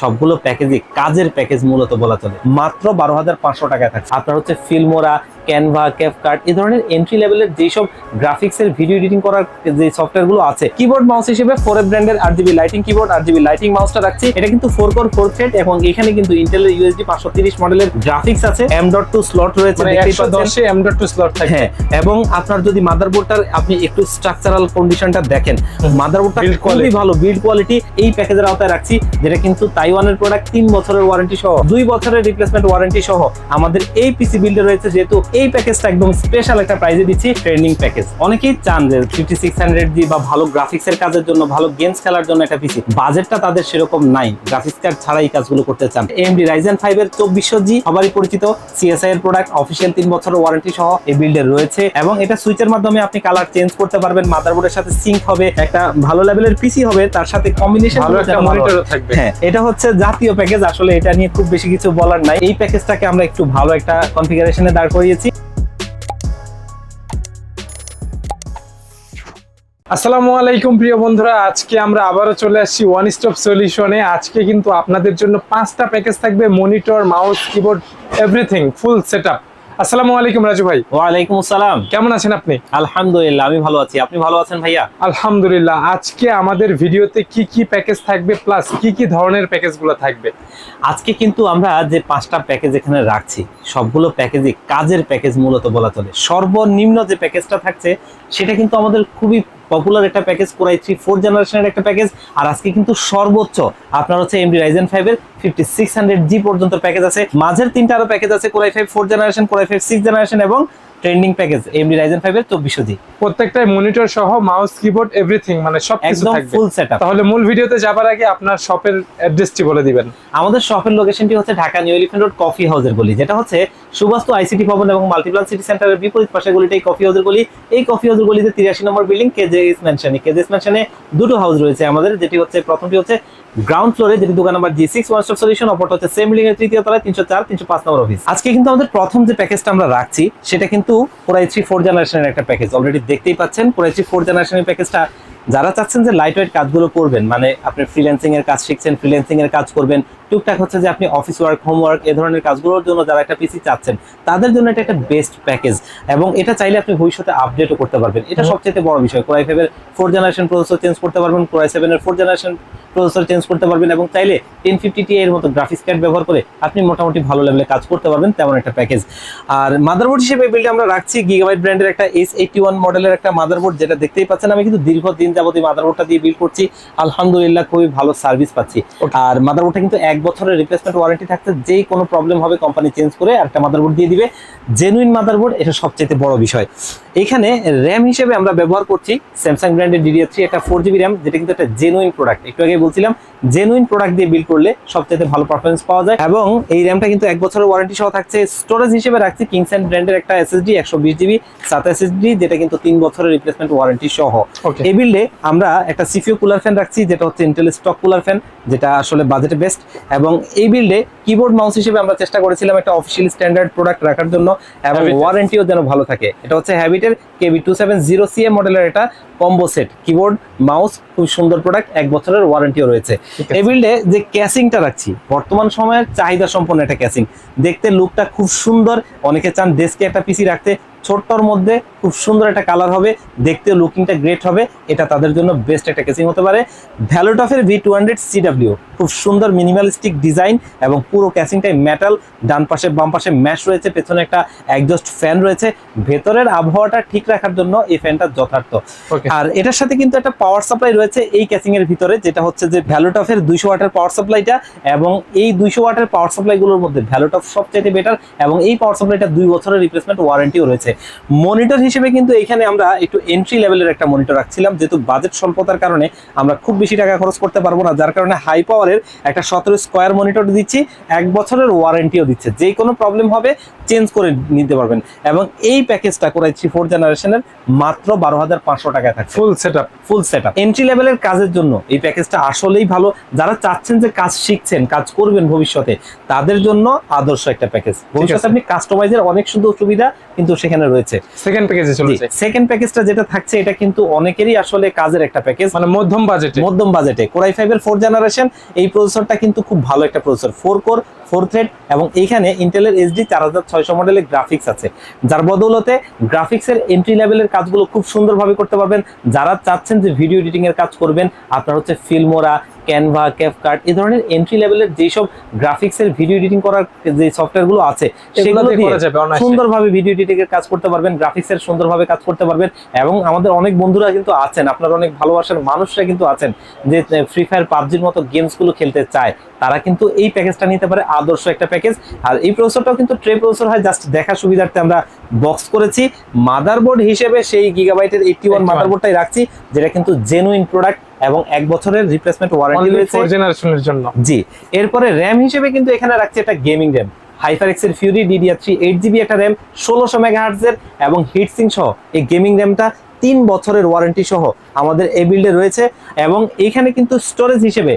সবগুলো প্যাকেজই কাজের প্যাকেজ মূলত বলা চলে। মাত্র বারো হাজার পাঁচশো টাকা থাকছে। আপনার হচ্ছে ফিল্মোরা ক্যানভা ক্যাপকার্ট এই ধরনের এন্ট্রি লেভেলের যেসব গ্রাফিক্স এর ভিডিও এডিটিং করার যে সফটওয়্যারগুলো আছে কিবোর্ড মাউস হিসেবে ফোর ব্র্যান্ডের RGB lighting keyboard RGB lighting মাউসটা রাখছি। এটা কিন্তু ফোর কোর ফোর থ্রেড এবং এখানে কিন্তু ইন্টেলের ইউএসডি পাঁচশো তিরিশ মডেলের গ্রাফিক্স আছে। এম ডট টু স্লট রয়েছে। দশে এম ডট টু স্লট থাকে হ্যাঁ এবং আপনার যদি মাদারবোর্ডটার আপনি একটু স্ট্রাকচারাল কন্ডিশনটা দেখেন মাদারবোর্ডটা খুবই ভালো বিল্ড কোয়ালিটি এই প্যাকেজের আওতায় রাখছি যেটা কিন্তু তাইওয়ানের প্রোডাক্ট তিন বছরের ওয়ারেন্টি সহ দুই বছরের রিপ্লেসমেন্ট ওয়ারেন্টি সহ আমাদের এই পিসি বিল্ডে রয়েছে যেহেতু এই প্যাকেজটা একদম স্পেশাল একটা প্রাইজে দিচ্ছি ট্রেন্ডিং প্যাকেজ অনেকেই চান যে ফিফটি সিক্স হান্ড্রেড জি বা ভালো গ্রাফিক্স এর কাজের জন্য ভালো গেমস খেলার জন্য একটা পিসি বাজেটটা তাদের সেরকম নাই। গ্রাফিক্স কার্ড ছাড়া এই কাজগুলো করতে চান। এমডি রাইজেন ফাইভ এর চব্বিশশো জি সবারই পরিচিত। সিএসআই এর প্রোডাক্ট অফিসিয়াল তিন বছরের ওয়ারেন্টি সহ এই বিল্ডে রয়েছে। এবং এটা সুইচের মাধ্যমে আপনি কালার চেঞ্জ করতে পারবেন। মাদারবোর্ডের সাথে সিঙ্ক হবে। একটা ভালো লেভেলের পিসি হবে। তার সাথে কম্বিনেশন ভালো একটা মনিটরও থাকবে। হ্যাঁ এটা হচ্ছে জাতীয় প্যাকেজ আসলে এটা নিয়ে খুব বেশি কিছু বলার নাই। এই প্যাকেজটাকে আমরা একটু ভালো একটা কনফিগারেশনে দাঁড় করিয়েছি। আসসালামু আলাইকুম প্রিয় বন্ধুরা আজকে আমরা আবারও চলে আসছি ওয়ান স্টপ সলিউশনে আজকে কিন্তু আপনাদের জন্য পাঁচটা প্যাকেজ থাকবে monitor mouse keyboard everything full setup আসসালামু আলাইকুম রাজু ভাই। ওয়ালাইকুম আসসালাম। কেমন আছেন আপনি? আলহামদুলিল্লাহ আমি ভালো আছি। আপনি ভালো আছেন ভাইয়া? আলহামদুলিল্লাহ। আজকে আমাদের ভিডিওতে কি কি প্যাকেজ থাকবে প্লাস কি কি ধরনের প্যাকেজগুলো থাকবে? আজকে কিন্তু আমরা যে পাঁচটা প্যাকেজ এখানে রাখছি সবগুলো প্যাকেজই কাজের প্যাকেজ মূলত বলা চলে। সর্বনিম্ন যে প্যাকেজটা থাকছে সেটা কিন্তু আমাদের খুবই পপুলার একটা প্যাকেজ কোরাই থ্রি ফোর জেনারেশনের একটা প্যাকেজ আর আজকে কিন্তু সর্বোচ্চ আপনার হচ্ছে এমডি রাইজেন ফাইভের ফিফটি সিক্স হান্ড্রেড জি পর্যন্ত প্যাকেজ আছে। মাঝের তিনটা আরও প্যাকেজ আছে Core i five four generation Core i five six generation এবং trending package AMD Ryzen five এর চব্বিশশো জি। প্রত্যেকটাই মনিটর সহ মাউস কিবোর্ড এভরিথিং মানে সব কিছু থাকবে। একদম ফুল সেট তাহলে মূল ভিডিওতে যাবার আগে আপনার শপের অ্যাড্রেসটি বলে দিবেন। আমাদের শপের লোকেশনটি হচ্ছে Dhaka new elephant road coffee হাউসের গলি যেটা হচ্ছে সুবাস্তু আইসিটি ভবন এবং মাল্টিপ্লান সিটি সেন্টারের বিপরীত পাশে গলিটা এই কফি হাউসের গলি। এই কফি হাউসের গলিতে তিরাশি নম্বর বিল্ডিং কেজেএস ম্যানশনে কেজেএস ম্যানশনে দুটো হাউস রয়েছে আমাদের যেটি হচ্ছে প্রথমটি হচ্ছে গ্রাউন্ড ফ্লোরে যেটি দোকান number G six one stop solution অপরটা হচ্ছে সেম এর তৃতীয় তলায়, তিনশো চার, তিনশো পাঁচ নম্বর অফিস আজকে কিন্তু আমাদের প্রথম যে প্যাকেজটা আমরা রাখছি, সেটা কিন্তু পুরাই থ্রি ফোর জেনারেশনের একটা প্যাকেজ অলরেডি দেখতেই পাচ্ছেন পুরাই থ্রি ফোর জেনারেশনের প্যাকেজটা যারা চাচ্ছেন যে লাইট ওয়েট কাজগুলো করবেন মানে আপনি ফ্রিল্যান্সিং এর কাজ শিখছেন ফ্রিল্যান্সিং এর কাজ করবেন টুকটাক হচ্ছে যে আপনি অফিস ওয়ার্ক হোমওয়ার্ক এ ধরনের কাজগুলোর জন্য যারা একটা পিসি চাচ্ছেন তাদের জন্য এটা একটা বেস্ট প্যাকেজ এবং এটা চাইলে আপনি ভবিষ্যতে আপডেটও করতে পারবেন। এটা সবচেয়ে বড় বিষয়। কোরাই ফাইভের ফোর জেনারেশন প্রসেসর চেঞ্জ করতে পারবেন কোরাই সেভেনের ফোর জেনারেশন প্রসেসর চেঞ্জ করতে পারবেন এবং চাইলে টেন ফিফটি টি এর মতো গ্রাফিক্স কার্ড ব্যবহার করে আপনি মোটামুটি ভালো লেভেলে কাজ করতে পারবেন তেমন একটা প্যাকেজ আর মাদারবোর্ড হিসেবে বিলটা আমরা রাখছি গিগাবাইট ব্র্যান্ডের একটা এস এইটি ওয়ান মডেলের একটা মাদারবোর্ড যেটা দেখতেই পাচ্ছেন আমি কিন্তু দীর্ঘদিন যাবত এই মাদারবোর্ডটা দিয়ে বিল করছি। আলহামদুলিল্লাহ খুবই ভালো সার্ভিস পাচ্ছি। আর মাদারবোর্ডটা কিন্তু এক বছরের রিপ্লেসমেন্ট ওয়ারেন্টি থাকছে। যেই কোনো প্রবলেম হবে কোম্পানি চেঞ্জ করে একটা মাদারবোর্ড দিয়ে দিবে। জেনুইন মাদারবোর্ড এটা সবচেয়ে বড় বিষয়। এখানে র্যাম হিসেবে আমরা ব্যবহার করছি স্যামসাং ব্র্যান্ডের ডিডিআর থ্রি একটা ফোর জিবি র্যাম যেটা কিন্তু একটা জেনুইন প্রোডাক্ট একটু আগে বলছিলাম জেনুইন প্রোডাক্ট দিয়ে বিল করলে সবচেয়ে ভালো পারফরমেন্স পাওয়া যায়। এবং এই র্যামটা কিন্তু এক বছরের ওয়ারেন্টি সহ থাকছে। স্টোরেজ হিসেবে রাখছি কিংসেন ব্র্যান্ডের একটা এসএসডি একশো বিশ জিবি সাত এসএসডি যেটা কিন্তু তিন বছরের রিপ্লেসমেন্ট ওয়ারেন্টি সহ। এই বিল্ডে আমরা একটা সিপিইউ কুলার ফ্যান রাখছি যেটা হচ্ছে ইন্টেল স্টক কুলার ফ্যান যেটা আসলে বাজেটে বেস্ট এবং এই বিল্ডে কিবোর্ড মাউস হিসেবে আমরা চেষ্টা করেছিলাম একটা অফিসিয়াল স্ট্যান্ডার্ড প্রোডাক্ট রাখার জন্য এবং ওয়ারেন্টিও যেন ভালো থাকে। এটা হচ্ছে হ্যাবিটের KB two seven zero C A মডেলের এটা কম্বো সেট কিবোর্ড মাউস খুব সুন্দর প্রোডাক্ট এক বছরের ওয়ারেন্টিও রয়েছে। এই বিল্ডে যে ক্যাসিংটা রাখছি বর্তমান সময়ের চাহিদা সম্পন্ন একটা ক্যাসিং দেখতে লুকটা খুব সুন্দর অনেকে চান ডেস্কে একটা পিসি রাখতে ছোট্টর মধ্যে খুব সুন্দর একটা কালার হবে দেখতে লুকিংটা গ্রেট হবে এটা তাদের জন্য বেস্ট একটা কেসিং হতে পারে। ভ্যালোটফের ভি টু হান্ড্রেড সিডাব্লিউ খুব সুন্দর মিনিমালিস্টিক ডিজাইন এবং পুরো ক্যাসিংটাই মেটাল ডান পাশে বাম পাশে ম্যাশ রয়েছে পেছনে একটা একজস্ট ফ্যান রয়েছে ভেতরের আবহাওয়াটা ঠিক রাখার জন্য এই ফ্যানটা যথার্থ। আর এটার সাথে কিন্তু একটা পাওয়ার সাপ্লাই রয়েছে এই ক্যাসিং এর ভিতরে যেটা হচ্ছে যে ভ্যালোটফের দুইশো ওয়াটের পাওয়ার সাপ্লাইটা এবং এই দুইশো ওয়াটের পাওয়ার সাপ্লাই গুলোর মধ্যে ভ্যালোটফ সবচেয়ে বেটার এবং এই পাওয়ার সাপ্লাইটা দুই বছরের রিপ্লেসমেন্ট ওয়ারেন্টিও রয়েছে। মনিটর হিসেবে কিন্তু এখানে আমরা একটু এন্ট্রি লেভেলের একটা মনিটর রাখছিলাম যেহেতু বাজেট স্বল্পতার কারণে আমরা খুব বেশি টাকা খরচ করতে পারব না যার কারণে হাই পাওয়ারের একটা সতেরো স্কোয়ার মনিটর দিচ্ছি এক বছরের ওয়ারেন্টিও দিচ্ছে। যে কোনো প্রবলেম হবে চেঞ্জ করে নিতে পারবেন। এবং এই প্যাকেজটা থ্রি ফোর জেনারেশনের মাত্র বারো হাজার পাঁচশো টাকায় থাকছে। Full setup full set up entry লেভেলের কাজের জন্য এই প্যাকেজটা আসলেই ভালো। যারা চাচ্ছেন যে কাজ শিখছেন কাজ করবেন ভবিষ্যতে তাদের জন্য আদর্শ একটা প্যাকেজ ভবিষ্যতে আছে। আপনি কাস্টমাইজের অনেক সুন্দর সুবিধা কিন্তু সেখানে এখানে রয়েছে। সেকেন্ড প্যাকেজে চলেছে। সেকেন্ড প্যাকেজটা যেটা থাকছে এটা কিন্তু অনেকেরই আসলে কাজের একটা প্যাকেজ মানে মধ্যম বাজেটে মধ্যম বাজেটে কোরাই ফাইভ এর ফোর জেনারেশন এই প্রসেসরটা কিন্তু খুব ভালো একটা processor four core four thread এবং এইখানে ইন্টেলের এইচডি চার হাজার ছয়শো মডেলের গ্রাফিক্স আছে। যার বদৌলতে গ্রাফিক্সের এন্ট্রি লেভেলের কাজগুলো খুব সুন্দরভাবে করতে পারবেন। যারা চাচ্ছেন যে ভিডিও এডিটিং এর কাজ করবেন আপনার হচ্ছে ফিল্মোরা ক্যানভা ক্যাপকার্ট এই ধরনের এন্ট্রি লেভেলের যেসব গ্রাফিক্সের ভিডিও এডিটিং করার যে সফটওয়্যারগুলো আছে সেগুলো দিয়ে। সুন্দরভাবে ভিডিও এডিটিং এর কাজ করতে পারবেন গ্রাফিক্সের সুন্দরভাবে কাজ করতে পারবেন এবং আমাদের অনেক বন্ধুরা কিন্তু আছেন আপনার অনেক ভালোবাসার মানুষরা কিন্তু আছেন যে ফ্রি ফায়ার পাবজির মতো গেমসগুলো খেলতে চায় তারা কিন্তু এই প্যাকেজটা নিতে পারে আদর্শ একটা প্যাকেজ আর এই প্রসেসরটাও কিন্তু ট্রে প্রসেসর হয় জাস্ট দেখার সুবিধার্থে আমরা বক্স করেছি। মাদারবোর্ড হিসেবে সেই গিগাবাইটের এইটটি ওয়ান 81 মাদারবোর্ডটাই রাখছি যেটা কিন্তু জেনুইন প্রোডাক্ট এবং এক বছরের রিপ্লেসমেন্ট ওয়ারেন্টি রয়েছে। জেনারেশনের জন্য। জি। এরপরে র্যাম হিসেবে কিন্তু এখানে রাখছে একটা গেমিং র্যাম হাইফার এক্সের Fury DDR three eight GB একটা র্যাম ষোলোশো মেগাহার্টজের এবং হিটসিং সহ এই গেমিং র্যামটা তিন বছরের ওয়ারেন্টি সহ আমাদের এই বিল্ডে রয়েছে এবং এখানে কিন্তু স্টোরেজ হিসেবে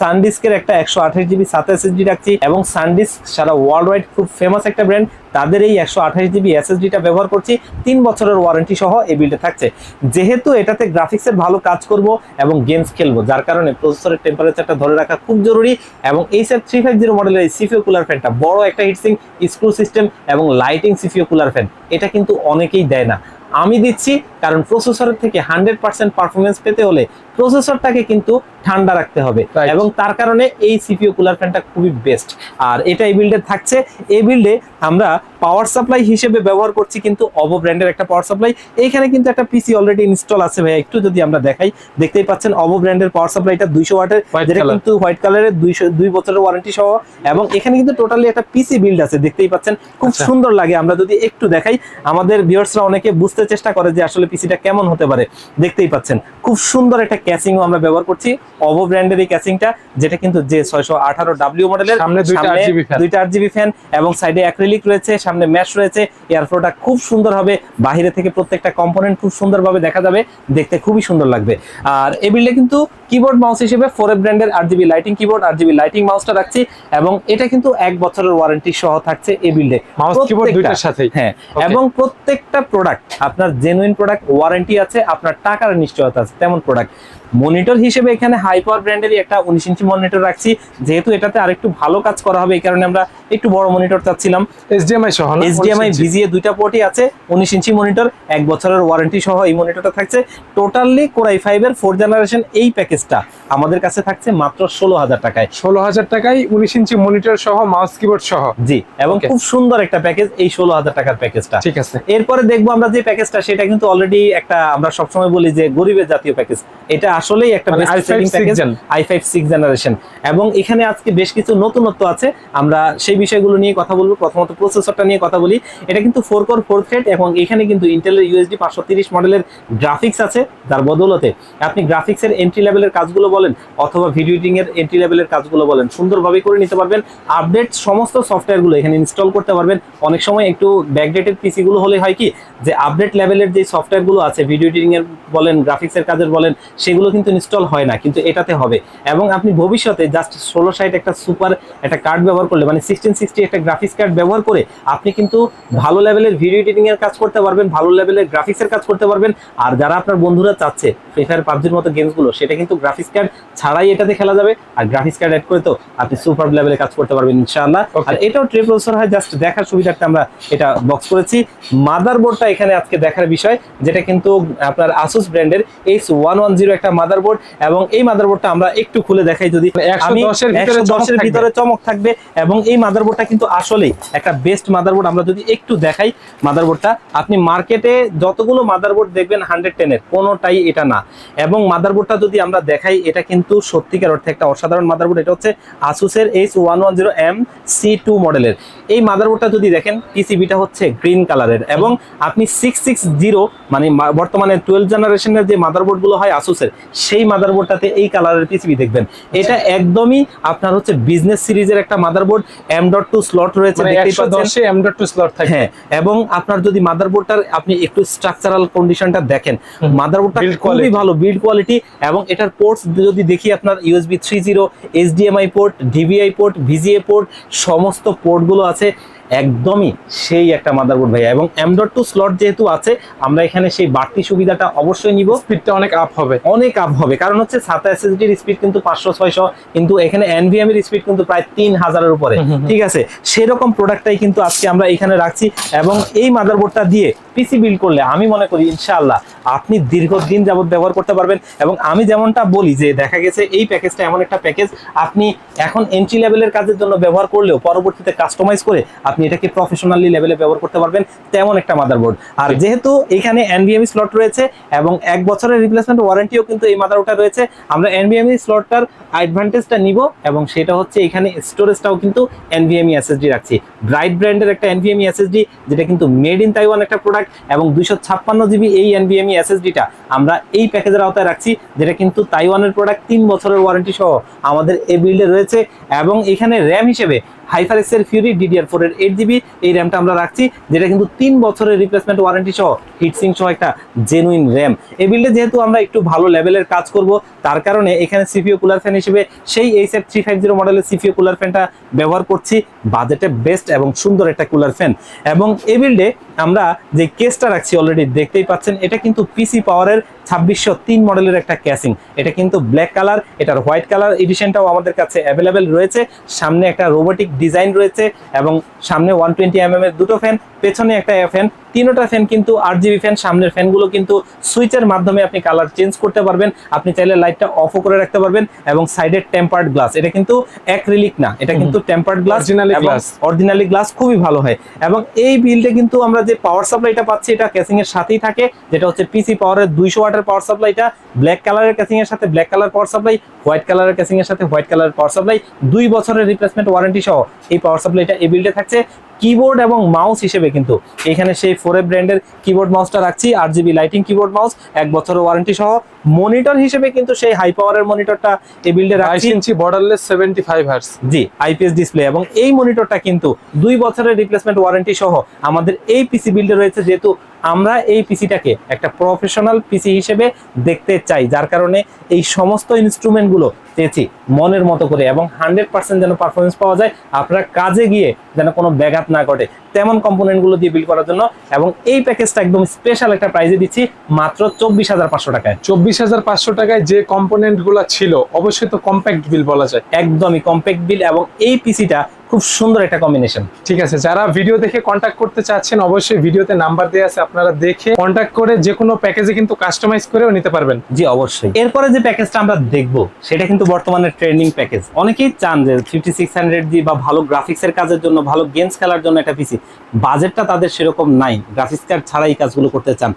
সানডিস্কের একটা একশো আঠাশ জিবি সাতাশ এসডি রাখছি এবং সানডিস্ক সারা ওয়ার্ল্ড ওয়াইড খুব ফেমাস একটা ব্র্যান্ড তাদের এই একশো আঠাশ জিবি এসএসডিটা ব্যবহার করছি। তিন বছরের ওয়ারেন্টি সহ এই বিল্ডে থাকছে। যেহেতু এটাতে গ্রাফিক্সের ভালো কাজ করব এবং গেমস খেলব, যার কারণে প্রসেসরের টেম্পারেচারটা ধরে রাখা খুব জরুরি এবং এই সেট থ্রি ফাইভ জিরো মডেলের এই সিফিও কুলার ফ্যানটা বড় একটা হিটসিং স্ক্রু সিস্টেম এবং লাইটিং সিফিও কুলার ফ্যান এটা কিন্তু অনেকেই দেয় না। আমি দিচ্ছি কারণ প্রসেসরের থেকে হান্ড্রেড পার্সেন্ট পারফরমেন্স পেতে হলে প্রসেসরটাকে কিন্তু ঠান্ডা রাখতে হবে. এবং তার কারণে এই সিপিও কুলার ফ্যানটা খুবই বেস্ট আর এটা এই বিল্ডে থাকছে। এই বিল্ডে আমরা পাওয়ার সাপ্লাই হিসেবে ব্যবহার করছি কিন্তু অবো ব্র্যান্ডের একটা পাওয়ার সাপ্লাই এইখানে কিন্তু একটা পিসি অলরেডি ইনস্টল আছে ভাই একটু যদি আমরা দেখাই। দেখতেই পাচ্ছেন অবো ব্র্যান্ডের পাওয়ার সাপ্লাইটা দুইশো ওয়াটের যেটা কিন্তু হোয়াইট কালারের দুইশো দুই বছরের ওয়ারেন্টি সহ। এবং এখানে কিন্তু টোটালি একটা পিসি বিল্ড আছে দেখতেই পাচ্ছেন। খুব আচ্ছা। সুন্দর লাগে। আমরা যদি একটু দেখাই আমাদের ভিউয়ার্সরা অনেকে বুঝতে চেষ্টা করে যে আসলে পিসিটা কেমন হতে পারে। দেখতেই পাচ্ছেন খুব সুন্দর একটা ক্যাসিংও আমরা ব্যবহার করছি। অভো ব্র্যান্ডের এই ক্যাসিংটা যেটা কিন্তু যে ছয়শো আঠারো ডাব্লিউ মডেলের সামনে দুইটা আট জিবি ফ্যান এবং সাইডে অ্যাক্রিলিক রয়েছে সামনে ম্যাশ রয়েছে। এয়ারফ্লোটা খুব সুন্দর হবে। বাইরে থেকে প্রত্যেকটা কম্পোনেন্ট খুব সুন্দরভাবে দেখা যাবে। দেখতে খুবই সুন্দর লাগবে। আর এই বিল্ডে কিন্তু কিবোর্ড মাউস হিসেবে ফোর ব্র্যান্ডের আট জিবি লাইটিং কিবোর্ড আট জিবি লাইটিং মাউসটা রাখছি এবং এটা কিন্তু এক বছরের ওয়ারেন্টি সহ থাকছে এই বিল্ডে Mouse, keyboard দুইটার সাথেই। হ্যাঁ এবং প্রত্যেকটা প্রোডাক্ট আপনার জেনুইন প্রোডাক্ট ওয়ারেন্টি আছে আপনার টাকার নিশ্চয়তা আছে তেমন প্রোডাক্ট মনিটর হিসেবে এখানে হাই পাওয়ার ব্র্যান্ডেরই একটা উনিশ ইঞ্চি মনিটর রাখছি। যেহেতু এটাতে আরেকটু ভালো কাজ করা হবে এই কারণে আমরা একটু বড় মনিটর চাচ্ছিলাম। এইচডিএমআই সহ এইচডিএমআই ভিজিএ দুইটা পোর্টই আছে উনিশ ইঞ্চি মনিটর এক বছরের ওয়ারেন্টি সহ এই মনিটরটা থাকছে। টোটালি কোরাই ফাইভ এর ফোর জেনারেশন এই প্যাকেজটা আমাদের কাছে থাকছে মাত্র ষোলো হাজার টাকায়। ষোলো হাজার টাকায় উনিশ ইঞ্চি মনিটর সহ মাউস কিবোর্ড সহ। জি এবং খুব সুন্দর একটা প্যাকেজ এই ষোলো হাজার টাকার প্যাকেজটা ঠিক আছে। এরপরে দেখব আমরা যে প্যাকেজটা সেটা কিন্তু অলরেডি একটা আমরা সবসময় বলি যে গরিবের জাতীয় প্যাকেজ এটা আসলেই একটা i5 sixth gen। I five six generation এবং এখানে আজকে বেশ কিছু নতুনত্ব আছে। আমরা সেই বিষয়গুলো নিয়ে কথা বলব। প্রথমত প্রসেসরটা নিয়ে কথা বলি। এটা কিন্তু ফোর কোর ফোর থ্রেড এবং এখানে কিন্তু ইন্টেলের ইউএসডি পাঁচশো তিরিশ মডেলের গ্রাফিক্স আছে যার বদৌলতে। আপনি গ্রাফিক্সের এন্ট্রি লেভেলের কাজগুলো বলেন অথবা ভিডিও এডিটিং এর এন্ট্রি লেভেলের কাজগুলো বলেন সুন্দরভাবে করে নিতে পারবেন। আপডেট সমস্ত সফটওয়্যারগুলো এখানে ইনস্টল করতে পারবেন। অনেক সময় একটু ব্যাকডেটেড পিসি গুলো হলে হয় কি? যে আপডেট লেভেলের যে সফটওয়্যারগুলো আছে ভিডিও এডিটিং এর বলেন গ্রাফিক্সের কাজের বলেন সেগুলো কিন্তু ইনস্টল হয় না কিন্তু এটাতে হবে। এবং আপনি ভবিষ্যতে জাস্ট ষোলো সাইট একটা সুপার একটা কার্ড ব্যবহার করলে মানে সিক্সটিন সিক্সটি একটা গ্রাফিক্স কার্ড ব্যবহার করে আপনি কিন্তু ভালো লেভেলের ভিডিও এডিটিং এর কাজ করতে পারবেন ভালো লেভেলের গ্রাফিক্সের কাজ করতে পারবেন। আর যারা আপনার বন্ধুরা চাচ্ছে ফ্রি ফায়ার পাবজির মতো গেমসগুলো সেটা কিন্তু গ্রাফিক্স কার্ড ছাড়াই এটাতে খেলা যাবে। আর গ্রাফিক্স কার্ড অ্যাড করে তো আপনি সুপার লেভেলে কাজ করতে পারবেন ইনশাআল্লাহ। আর এটাও ট্রে প্রসেসর হয় জাস্ট দেখার সুবিধার্থে আমরা এটা বক্স করেছি। মাদার মাদারবোর্ডটা এখানে আজকে দেখার বিষয় যেটা কিন্তু আপনার আসুস ব্র্যান্ডের এইচ ওয়ান ওয়ান জিরো একটা মাদারবোর্ড এবং এই মাদারবোর্ডটা আমরা একটু খুলে দেখাই যদি মানে 110 আমি এর ভিতরে চমক থাকবে। ভিতরে চমক থাকবে এবং এই মাদারবোর্ডটা কিন্তু আসলেই একটা বেস্ট মাদারবোর্ড আমরা যদি একটু দেখাই মাদারবোর্ডটা আপনি মার্কেটে যতগুলো মাদারবোর্ড দেখবেন হান্ড্রেড টেনের কোনোটাই এটা না এবং মাদারবোর্ডটা যদি আমরা দেখাই এটা কিন্তু সত্যিকার অর্থে একটা অসাধারণ মাদারবোর্ড এটা হচ্ছে আসুসের H one one zero M C two মডেলের এই মাদারবোর্ডটা যদি দেখেন পিসিবিটা হচ্ছে গ্রিন কালারের এবং আপনি সিক্স সিক্স জিরো মানে বর্তমানে টুয়েলভ জেনারেশনের যে মাদারবোর্ডগুলো হয় আসুসের সেই মাদারবোর্ডটাতে এই কালারের পিসিবি দেখবেন। এটা একদমই আপনার হচ্ছে বিজনেস সিরিজের একটা motherboard M dot two slot রয়েছে মানে দেখতেই একশো পাচ্ছেন। দশে এম ডট টু স্লট থাকে। হ্যাঁ এবং আপনার যদি মাদারবোর্ডটার আপনি একটু স্ট্রাকচারাল কন্ডিশনটা দেখেন। মাদারবোর্ডটা খুবই ভালো বিল্ড কোয়ালিটি এবং এটার পোর্টস যদি দেখি আপনার USB three zero HDMI port DVI port VGA port সমস্ত পোর্টগুলো আছে। একদমই সেই একটা মাদারবোর্ড ভাইয়া। এবং এম ডট টু স্লট যেহেতু আছে আমরা এখানে সেই বাড়তি সুবিধাটা অবশ্যই নিব। স্পিডটা অনেক আপ হবে। অনেক আপ হবে। কারণ হচ্ছে সাতা এসএসডির স্পিড কিন্তু পাঁচশো ছয়শো কিন্তু এখানে এনভিএম এর স্পিড কিন্তু প্রায় তিন হাজারের উপরে। ঠিক আছে? সেরকম প্রোডাক্টটাই কিন্তু আজকে আমরা এখানে রাখছি। এবং এই মাদারবোর্ডটা দিয়ে পিসি বিল্ড করলে আমি মনে করি ইনশাআল্লাহ আপনি দীর্ঘদিন যাবত ব্যবহার করতে পারবেন এবং আমি যেমনটা বলি যে দেখা গেছে এই প্যাকেজটা এমন একটা প্যাকেজ আপনি এখন এন্ট্রি লেভেলের কাজের জন্য ব্যবহার করলেও পরবর্তীতে কাস্টমাইজ করে আপনি এটাকে প্রফেশনালি লেভেলে ব্যবহার করতে পারবেন, তেমন একটা মাদারবোর্ড আর যেহেতু এখানে এনবিএমই স্লট রয়েছে এবং এক বছরের রিপ্লেসমেন্ট ওয়ারেন্টিও কিন্তু এই মাদারবোর্ডটা রয়েছে, আমরা এনবিএমই স্লটটার অ্যাডভান্টেজটা নিব এবং সেটা হচ্ছে এখানে স্টোরেজটাও কিন্তু এনভিএমই এসএসডি রাখছি। ব্রাইট ব্র্যান্ডের একটা এনভিএমই এসএসডি যেটা কিন্তু মেড ইন তাইওয়ান একটা প্রোডাক্ট এবং দুইশো ছাপ্পান্ন জিবি এই এনবিএমই এসএসডিটা আমরা এই প্যাকেজের আওতায় রাখছি, যেটা কিন্তু তাইওয়ানের প্রোডাক্ট তিন বছরের ওয়ারেন্টি সহ আমাদের এ বিল্ডে রয়েছে এবং এখানে র্যাম হিসেবে হাইফারেক্সের ফিউরি ডিডিআর ফোর এর এইট জিবি এই র্যামটা আমরা রাখছি, যেটা কিন্তু তিন বছরের রিপ্লেসমেন্ট ওয়ারেন্টি সহ হিটসিং সহ একটা জেনুইন র্যাম এই বিল্ডে যেহেতু আমরা একটু ভালো লেভেলের কাজ করব, তার কারণে এখানে সিপিও কুলার ফ্যান হিসেবে সেই H F three five zero মডেলের সিপিও কুলার ফ্যানটা ব্যবহার করছি বাজেটে বেস্ট এবং সুন্দর একটা কুলার ফ্যান এবং এই বিল্ডে আমরা যে কেসটা রাখছি অলরেডি দেখতেই পাচ্ছেন, এটা কিন্তু পিসি পাওয়ারের ছাব্বিশশো তিন মডেলের একটা ক্যাসিং এটা কিন্তু ব্ল্যাক কালার এটার হোয়াইট কালার এডিশনটাও আমাদের কাছে অ্যাভেলেবেল রয়েছে। সামনে একটা রোবোটিক ডিজাইন রয়েছে এবং সামনে ওয়ান টোয়েন্টি এম এর দুটো ফ্যান পেছনে একটা ফ্যান তিনোটা ফ্যান কিন্তু আট জিবি ফ্যান সামনের ফ্যানগুলো কিন্তু সুইচের মাধ্যমে আপনি কালার চেঞ্জ করতে পারবেন। আপনি চাইলে লাইটটা অফও করে রাখতে পারবেন এবং সাইডের টেম্পার্ড গ্লাস এটা কিন্তু অ্যাক্রিলিক না এটা কিন্তু tempered glass glass। Originally glass খুবই ভালো হয়। এবং এই বিলটা কিন্তু আমরা যে পাওয়ার সাপ্লাইটা পাচ্ছি এটা ক্যাসিং এর সাথেই থাকে যেটা হচ্ছে পিসি পাওয়ারের দুইশো ওয়াটের পাওয়ার সাপ্লাইটা ব্ল্যাক কালারের ক্যাসিং এর সাথে black colour power supply white কালারের ক্যাসিং এর সাথে হোয়াইট কালার পাওয়ার সাপ্লাই দুই বছরের রিপ্লেসমেন্ট ওয়ারেন্টি সহ এই পাওয়ার সাপ্লাইটা এই বিল্ডে থাকছে। কিবোর্ড এবং মাউস হিসেবে কিন্তু এখানে সেই ফোরে ব্র্যান্ডের কিবোর্ড মাউসটা রাখছি RGB lighting keyboard mouse এক বছরের ওয়ারেন্টি সহ। মনিটর হিসেবে কিন্তু সেই হাই পাওয়ারের মনিটরটা এই বিল্ডে রাখছি। Inch borderless seventy five hertz G IPS display এবং এই মনিটরটা কিন্তু দুই বছরের রিপ্লেসমেন্ট ওয়ারেন্টি সহ আমাদের এই পিসি বিল্ডে রয়েছে যেহেতু আমরা এই পিসিটাকে একটা প্রফেশনাল পিসি হিসেবে দেখতে চাই যার কারণে এই সমস্ত ইনস্ট্রুমেন্টগুলো চেয়েছি মনের মতো করে এবং হান্ড্রেড পার্সেন্ট যেন পারফরমেন্স পাওয়া যায় আপনারা কাজে গিয়ে যেন কোনো ব্যাঘাত না ঘটে তেমন কম্পোনেন্টগুলো দিয়ে বিল করার জন্য এবং এই প্যাকেজটা একদম স্পেশাল একটা প্রাইজে দিচ্ছি মাত্র চব্বিশ হাজার পাঁচশো টাকায়। চব্বিশ হাজার পাঁচশো টাকায় যে কম্পোনেন্টগুলো ছিল অবশ্যই তো কম্প্যাক্ট বিল বলা যায়। একদমই কম্প্যাক্ট বিল এবং এই পিসিটা খুব সুন্দর একটা কম্বিনেশন ঠিক আছে যারা ভিডিও দেখে কন্ট্যাক্ট করতে চাচ্ছেন অবশ্যই ভিডিওতে নাম্বার দেওয়া আছে আপনারা দেখে কন্ট্যাক্ট করে যে কোনো প্যাকেজে কিন্তু কাস্টমাইজ করেও নিতে পারবেন। জি অবশ্যই। এরপরে যে প্যাকেজটা আমরা দেখব সেটা কিন্তু বর্তমানে ট্রেন্ডিং প্যাকেজ অনেকেই চান যে ফিফটি সিক্স হান্ড্রেড জি বা ভালো গ্রাফিক্সের কাজের জন্য ভালো গেমস খেলার জন্য একটা পিসি বাজেটটা তাদের সেরকম নাই। গ্রাফিক্স কার্ড ছাড়া এই কাজগুলো করতে চান।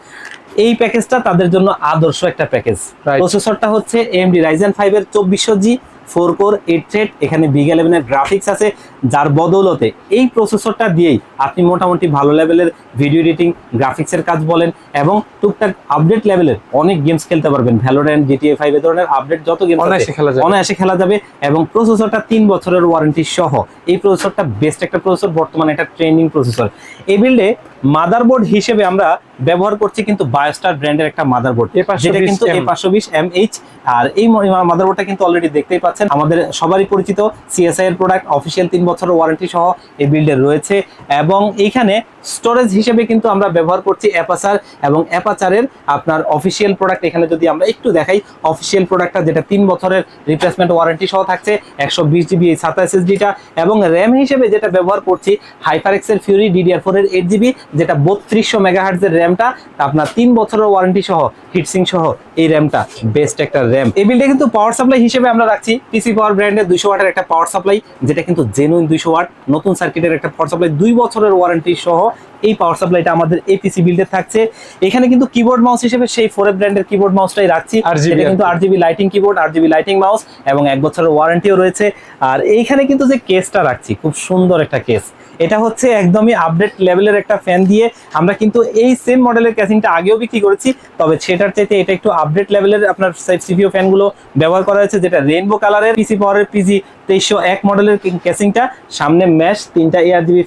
এই প্যাকেজটা তাদের জন্য আদর্শ একটা প্যাকেজ. প্রসেসরটা হচ্ছে এমডি রাইজেন ফাইভ এর চব্বিশশো G four core eight thread এখানে বিগ ইলেভেনের গ্রাফিক্স আছে যার বদৌলতে এই প্রসেসরটা দিয়েই আপনি মোটামুটি ভালো লেভেলের ভিডিও এডিটিং গ্রাফিক্সের কাজ বলেন এবং টুকটাক আপডেট লেভেলের অনেক গেমস খেলতে পারবেন ভ্যালোরেন্ট জিটিএ ফাইভ এ ধরনের আপডেট যত গেম অনায়াসে খেলা যাবে। অনায়াসে খেলা যাবে এবং প্রসেসরটা তিন বছরের ওয়ারেন্টি সহ এই প্রসেসরটা বেস্ট একটা প্রসেসর বর্তমানে একটা ট্রেন্ডিং প্রসেসর এই বিল্ডে মাদারবোর্ড হিসেবে আমরা ব্যবহার করছি কিন্তু বায়োস্টার ব্র্যান্ডের একটা মাদারবোর্ড A520 যেটা কিন্তু এ পাঁচশো বিশ এম এইচ আর এই মাদারবোর্ডটা কিন্তু অলরেডি দেখতেই পাচ্ছেন। আমাদের সবারই পরিচিত সিএসআই এর প্রোডাক্ট অফিসিয়াল তিন বছরের ওয়ারেন্টি সহ এই বিল্ডে রয়েছে। এবং এইখানে স্টোরেজ হিসেবে কিন্তু আমরা ব্যবহার করছি অ্যাপাচার এবং অ্যাপাচারের আপনার অফিসিয়াল প্রোডাক্ট এখানে যদি আমরা একটু দেখাই অফিসিয়াল প্রোডাক্টটা যেটা তিন বছরের রিপ্লেসমেন্ট ওয়ারেন্টি সহ থাকছে একশো বিশ জিবি এই সাতা এসএসডিটা এবং র্যাম হিসেবে যেটা ব্যবহার করছি হাইপারেক্সের ফিউরি ডিডিআর ফোর এর এইট জিবি যেটা বত্রিশশো মেগাহার্জের র্যামটা আপনার তিন বছরের ওয়ারেন্টি সহ হিটসিং সহ এই র্যামটা বেস্ট একটা র্যাম। এই বিলটা কিন্তু পাওয়ার সাপ্লাই হিসেবে আমরা রাখছি। পিসি পাওয়ার ব্র্যান্ডের দুইশো ওয়াটের একটা পাওয়ার সাপ্লাই যেটা কিন্তু জেনুইন দুইশো ওয়াট নতুন সার্কিটের একটা পাওয়ার সাপ্লাই দুই বছরের ওয়ারেন্টি সহ এই পাওয়ার সাপ্লাইটা আমাদের এপিসি বিল্ডে থাকছে। এখানে কিন্তু কিবোর্ড মাউস হিসেবে সেই ফোরে ব্র্যান্ডের কিবোর্ড মাউসটাই রাখছি। RGB এটা কিন্তু আর জিবি লাইটিং কিবোর্ড আট জিবি লাইটিং মাউস এবং এক বছরের ওয়ারেন্টিও রয়েছে। আর এইখানে কিন্তু যে কেসটা রাখছি খুব সুন্দর একটা কেস এটা হচ্ছে একদমই আপডেট লেভেলের একটা ফ্যান দিয়ে আমরা কিন্তু এই সেম মডেলের ক্যাসিংটা আগেও বিক্রি করেছি, তবে সেটার চাইতে এটা একটু আপডেট লেভেলের আপনার সিপিও ফ্যানগুলো ব্যবহার করা হয়েছে, যেটা রেনবো কালারের পিসি পাওয়ারের পিজি তেইশশো এক মডেলের ক্যাসিংটা সামনে ম্যাশ তিনটা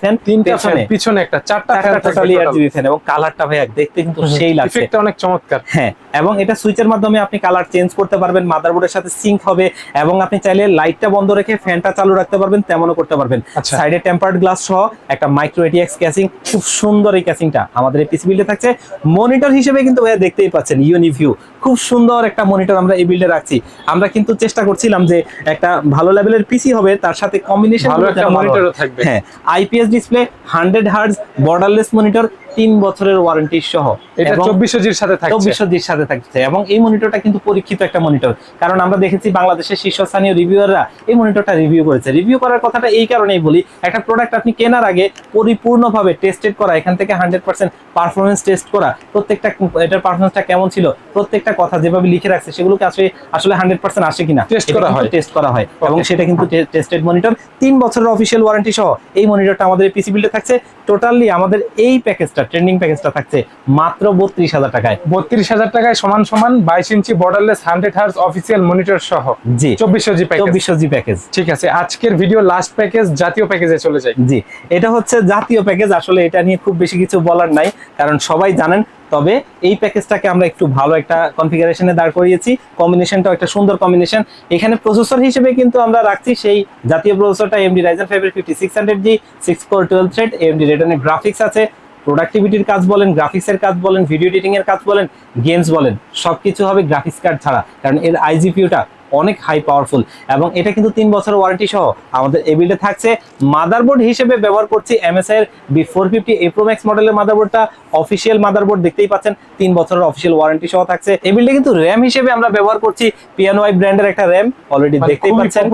ফ্যান তিনটা ফ্যান পিছনে। একটা চারটা ফ্যান টোটাল এয়ার ফ্যান এবং কালারটা ভাইয়া দেখতে কিন্তু সেই লাগছে। ইফেক্টটা অনেক চমৎকার। হ্যাঁ এবং এটা সুইচের মাধ্যমে আপনি কালার চেঞ্জ করতে পারবেন মাদারবোর্ডের সাথে সিঙ্ক হবে এবং আপনি চাইলে লাইটটা বন্ধ রেখে ফ্যানটা চালু রাখতে পারবেন তেমনও করতে পারবেন। সাইডে টেম্পার্ড গ্লাস সহ একটা মাইক্রো এটিএক্স ক্যাসিং খুব সুন্দর এই ক্যাসিংটা আমাদের এই পিসি বিল্ডে থাকছে। মনিটর হিসেবে কিন্তু ভাইয়া দেখতেই পাচ্ছেন ইউনিভিউ খুব সুন্দর একটা মনিটর আমরা এই বিল্ডে রাখছি। আমরা কিন্তু চেষ্টা করছিলাম যে একটা ভালো লেভেলের পিসি হবে তার সাথে কম্বিনেশন ভালো একটা মনিটরও থাকবে। হ্যাঁ IPS display hundred hertz borderless monitor তিন বছরের ওয়ারেন্টি সহ। এটা এবং- চব্বিশশো জির সাথে থাকছে। চব্বিশশোর সাথে থাকছে। এবং এই মনিটরটা কিন্তু পরীক্ষিত একটা মনিটর কারণ আমরা দেখেছি বাংলাদেশের শীর্ষস্থানীয় রিভিউয়াররা এই মনিটরটা রিভিউ করেছে। রিভিউ করার কথাটা এই কারণেই বলি একটা প্রোডাক্ট আপনি কেনার আগে পরিপূর্ণভাবে টেস্টেড করা এখান থেকে হান্ড্রেড পার্সেন্ট পারফরমেন্স টেস্ট করা প্রত্যেকটা এটার পারফরমেন্সটা কেমন ছিল প্রত্যেকটা কথা যেভাবে লিখে রাখছে সেগুলোকে আসলে আসলে হান্ড্রেড পার্সেন্ট আসে কিনা Test করা হয়। টেস্ট করা হয়। এবং সেটা কিন্তু টেস্টেড মনিটর তিন বছরের অফিসিয়াল ওয়ারেন্টি সহ এই মনিটরটা আমাদের পিসি বিল্ডে থাকছে। টোটালি আমাদের এই প্যাকেজটা ট্রেন্ডিং প্যাকেজটা থাকছে মাত্র বত্রিশ হাজার টাকায়। বত্রিশ হাজার টাকায় সমান সমান বাইশ inch borderless hundred hertz official monitor সহ জি। চব্বিশশো জি প্যাকেজ চব্বিশশো জি প্যাকেজ ঠিক আছে আজকের ভিডিও লাস্ট প্যাকেজ জাতীয় প্যাকেজে চলে যাই। জি এটা হচ্ছে জাতীয় প্যাকেজ আসলে এটা নিয়ে খুব বেশি কিছু বলার নাই কারণ সবাই জানেন তবে এই প্যাকেজটাকে আমরা একটু ভালো একটা কনফিগারেশনে দাঁড় করিয়েছি কম্বিনেশনটাও একটা সুন্দর কম্বিনেশন এখানে প্রসেসর হিসেবে কিন্তু আমরা রাখছি সেই জাতীয় প্রসেসরটা এমডি রাইজেন ফাইভের fifty six hundred G six core twelve thread AMD রেটনের graphics আছে প্রোডাক্টিভিটির কাজ বলেন গ্রাফিক্সের কাজ বলেন ভিডিও এডিটিং এর কাজ বলেন গেমস বলেন, সবকিছু হবে গ্রাফিক্স কার্ড ছাড়া। কারণ এর আইজিপিউটা অনেক হাই পাওয়ারফুল এবং এটা কিন্তু তিন বছর ওয়ারেন্টি সহ আমাদের এই বিল্ডে থাকছে। মাদারবোর্ড হিসেবে ব্যবহার করছি এমএসআই এর বি ফোর ফিফটি এপ্রোম্যাক্স মডেলের মাদারবোর্ডটা অফিসিয়াল মাদারবোর্ড দেখতেই পাচ্ছেন তিন বছরের অফিসিয়াল ওয়ারেন্টি সহ থাকছে। এই বিল্ডে কিন্তু র্যাম হিসেবে আমরা ব্যবহার করছি পিয়ানোয়াই ব্র্যান্ডের একটা র্যাম অলরেডি দেখতেই পাচ্ছেন।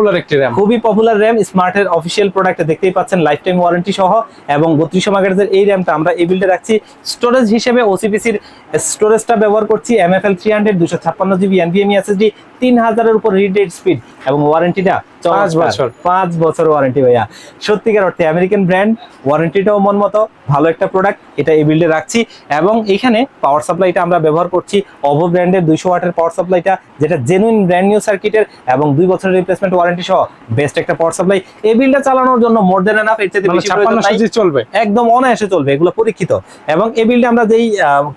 খুবই পপুলার র্যাম স্মার্টের অফিসিয়াল প্রোডাক্ট দেখতেই পাচ্ছেন লাইফ টাইম ওয়ারেন্টি সহ। এবং বত্রিশশো মেগাহার্জের এই র্যামটা আমরা এই বিল্ডে রাখছি। স্টোরেজ হিসেবে ওসিপিসির স্টোরেজটা ব্যবহার করছি এমএফএল থ্রি হান্ড্রেড দুশো ছাপ্পান্ন জিবি এনভিএমই এসএসডি তিন হাজারের উপর রিড স্পিড এবং ওয়ারেন্টিটা পাঁচ বছর। পাঁচ বছর ওয়ারেন্টি ভাইয়া। সত্যিকার অর্থে আমেরিকান ব্র্যান্ড ওয়ারেন্টিটাও মন মতো ভালো একটা প্রোডাক্ট এটা এই বিল্ডে রাখছি। এবং এখানে পাওয়ার সাপ্লাইটা আমরা ব্যবহার করছি অভো ব্র্যান্ডের দুইশো ওয়াটের পাওয়ার সাপ্লাইটা যেটা জেনুইন ব্র্যান্ড নিউ সার্কিটের এবং দুই বছরের রিপ্লেসমেন্ট ওয়ারেন্টি সহ বেস্ট একটা পাওয়ার সাপ্লাই এই বিলটা চালানোর জন্য মোর দেন এনাফ এর চাইতে মানে চলবে। একদম অনায়াসে চলবে এগুলো পরীক্ষিত। এবং এই বিল্ডে আমরা যেই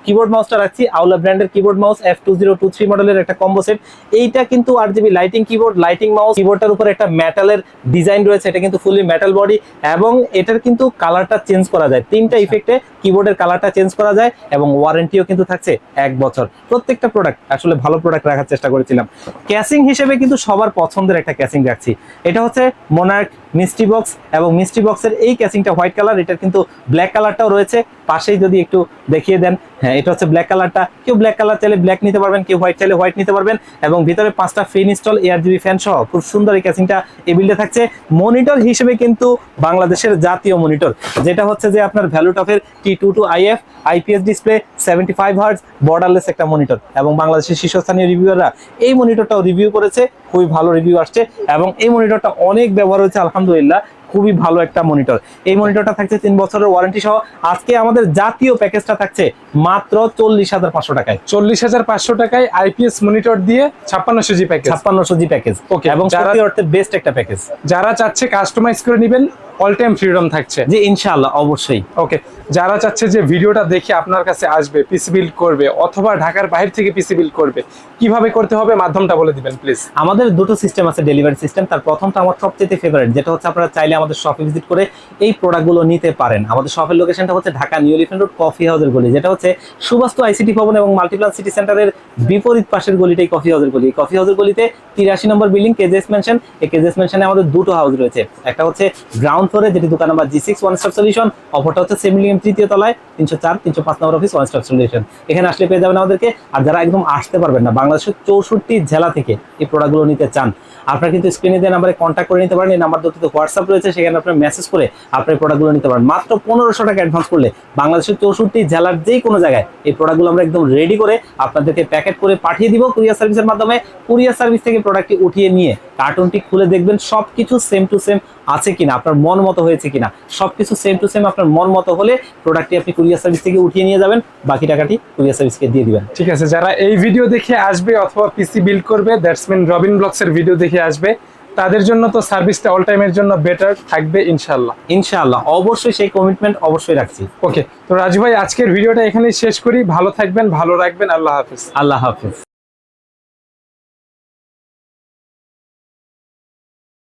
কিবোর্ড মাউসটা রাখছি আউলা ব্র্যান্ডের keyboard mouse F two zero two three মডেলের একটা কম্বো সেট এইটা কিন্তু RGB lighting keyboard lighting mouse কিবোর্ডটার উপর একটা মেটালের ডিজাইন রয়েছে, এটা কিন্তু ফুলি মেটাল বডি এবং এটার কিন্তু কালারটা চেঞ্জ করা যায়। তিনটা ইফেক্টে কিবোর্ডের কালারটা চেঞ্জ করা যায় এবং ওয়ারেন্টিও কিন্তু থাকছে এক বছর। প্রত্যেকটা প্রোডাক্ট আসলে ভালো প্রোডাক্ট রাখার চেষ্টা করেছিলাম। ক্যাসিং হিসেবে কিন্তু সবার পছন্দের একটা ক্যাসিং রাখছি। এটা হচ্ছে মোনার্ক মিস্ট্রি বক্স এবং মিস্ট্রি বক্সের এই ক্যাসিংটা হোয়াইট কালার এটার কিন্তু ব্ল্যাক কালারটাও রয়েছে। পাশেই যদি একটু দেখিয়ে দেন হ্যাঁ এটা হচ্ছে ব্ল্যাক কালারটা কেউ ব্ল্যাক কালার চাইলে ব্ল্যাক নিতে পারবেন, কেউ হোয়াইট চাইলে হোয়াইট নিতে পারবেন এবং ভিতরে পাঁচটা free install ARGB fan সহ খুব সুন্দর এই ক্যাসিংটা এই বিল্ডে থাকছে। মনিটর হিসেবে কিন্তু বাংলাদেশের জাতীয় মনিটর যেটা হচ্ছে যে আপনার ভ্যালুটফের T two two IF IPS display seventy five hertz borderless একটা মনিটর এবং বাংলাদেশের শীর্ষস্থানীয় রিভিউয়াররা এই মনিটরটাও রিভিউ করেছে, খুবই ভালো রিভিউ আসছে। এবং এই মনিটরটা অনেক ব্যবহার হয়েছে, আলহামদুলিল্লাহ। খুবই ভালো একটা মনিটর এই মনিটরটা থাকছে তিন বছরের ওয়ারেন্টি সহ। আজকে আমাদের জাতীয় প্যাকেজটা থাকছে মাত্র চল্লিশ হাজার পাঁচশো টাকায়। চল্লিশ হাজার পাঁচশো টাকায় আইপিএস মনিটর দিয়ে ছাপ্পান্নশো জি প্যাকেজ ছাপ্পান্নশো জি প্যাকেজ Okay, এবং সত্যি অর্থে বেস্ট একটা প্যাকেজ যারা চাচ্ছে কাস্টমাইজ করে নেবেন অল টাইম ফ্রিডম থাকছে। যে ইনশাআল্লাহ অবশ্যই। ওকে যারা চাচ্ছে যে ভিডিওটা দেখে আপনার কাছে আসবে পিসি বিল্ড করবে অথবা ঢাকার বাইরে থেকে পিসি বিল্ড করবে কীভাবে করতে হবে মাধ্যমটা বলে দিবেন প্লিজ আমাদের দুটো সিস্টেম আছে ডেলিভারি সিস্টেম তার প্রথমটা আমার সবচেয়ে ফেভারিট যেটা হচ্ছে আপনারা চাইলে আমাদের শপে ভিজিট করে এই প্রোডাক্টগুলো নিতে পারেন। আমাদের শপের লোকেশনটা হচ্ছে Dhaka new elephant road coffee হাউসের গলি, যেটা হচ্ছে সুবাস্তু আইসিটি ভবন এবং মাল্টিপ্লান সিটি সেন্টারের বিপরীত পাশের গলিটাই কফি হাউসের গলি। কফি হাউসের গলিতে তিরাশি নম্বর বিল্ডিং কেজেস মেনশন এই কেজেস মেনশনে আমাদের দুটো হাউস রয়েছে। একটা হচ্ছে গ্রাউন্ড ফ্লোরে যেটি দোকান number G six one stop solution অপরটা হচ্ছে সেমিলিয়াম তৃতীয় তলায়, তিনশো চার, তিনশো পাঁচ নম্বর অফিস ওয়ান স্টপ সলিউশন এখানে আসলে পেয়ে যাবেন আমাদেরকে। আর যারা একদম আসতে পারবেন না, বাংলাদেশের চৌষট্টি জেলা থেকে এই প্রোডাক্টগুলো নিতে চান, আপনারা কিন্তু স্ক্রিনে দেওয়া নাম্বারে কন্ট্যাক্ট করে নিতে পারেন। এই নাম্বার দুটিতে হোয়াটসঅ্যাপ রয়েছে সেখানে আপনার মেসেজ করে আপনার প্রোডাক্টগুলো নিতে পারেন। মাত্র পনেরোশো টাকা অ্যাডভান্স করলে বাংলাদেশের চৌষট্টি জেলার যেই কোনো জায়গায় এই প্রোডাক্টগুলো আমরা একদম রেডি করে আপনাদেরকে প্যাকেট করে পাঠিয়ে দিব কুরিয়ার সার্ভিসের মাধ্যমে। কুরিয়ার সার্ভিস থেকে প্রোডাক্টটি উঠিয়ে নিয়ে কার্টুনটি খুলে দেখবেন, সবকিছু সেম টু সেম আছে কিনা, আপনার মন মতো হয়েছে কিনা। সবকিছু সেম টু সেম আপনার মন মতো হলে প্রোডাক্টটি আপনি কুরিয়ার সার্ভিস থেকে উঠিয়ে নিয়ে যাবেন, বাকি টাকাটি কুরিয়ার সার্ভিসকে দিয়ে দিবেন। ঠিক আছে, যারা এই ভিডিও দেখে আসবে অথবা পিসি বিল্ড করবে দ্যাটস মিন রবিন ব্লগস এর ভিডিও দেখে আসবে। তাদের জন্য তো সার্ভিসটা অল টাইমের জন্য বেটার থাকবে ইনশাল্লাহ ইনশাআল্লাহ। অবশ্যই সেই কমিটমেন্ট অবশ্যই রাখছি। ওকে তো রাজু ভাই আজকের ভিডিওটা এখানেই শেষ করি। ভালো থাকবেন ভালো রাখবেন। আল্লাহ হাফিজ। আল্লাহ হাফিজ।